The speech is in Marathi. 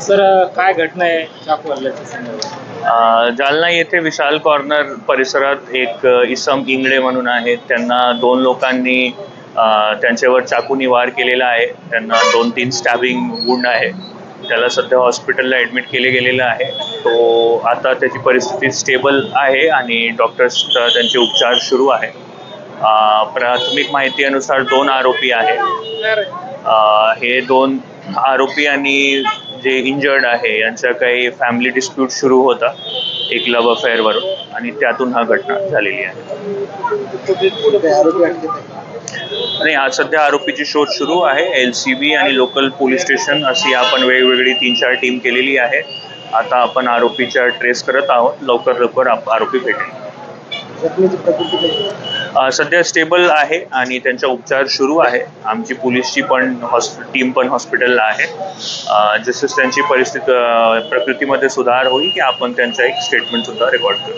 सर काय घटना आहे चाकू हल्ल्याच्या संदर्भात? अ, जालना येथे विशाल कॉर्नर परिसरात एक अ, इसम इंगळे म्हणून आहेत. त्यांना दोन लोकांनी अ, त्यांच्यावर चाकूनी वार केलेला आहे. त्यांना दोन तीन स्टॅबिंग वुंड आहे. त्याला सध्या हॉस्पिटलला ॲडमिट केले गेलेलं आहे. तो आता त्याची परिस्थिती स्टेबल आहे आणि डॉक्टर्स त्यांचे उपचार सुरू आहे. अ, प्राथमिक माहितीनुसार दोन आरोपी आहेत. अ, हे दोन आरोपी आणि जे इंजर्ड आहे यांचा काही फॅमिली डिस्प्यूट सुरू होता एक लव्ह अफेअरवरून आणि त्यातून हा घटना झालेली आहे. आणि आज सध्या आरोपीची शोध सुरू आहे. एल सी बी आणि लोकल पोलीस स्टेशन अशी आपण वेगवेगळी तीन चार टीम केलेली आहे. आता आपण आरोपीच्या ट्रेस करत आहोत. लवकर लवकर आरोपी भेटेल. सध्या स्टेबल आहे आणि त्यांचा उपचार सुरू आहे. आमची पोलीसची पण टीम पण हॉस्पिटलला आहे. अ, जसं त्यांची परिस्थिती प्रकृतीमध्ये सुधार होईल की आपण त्यांचा एक स्टेटमेंट सुद्धा रेकॉर्ड करू.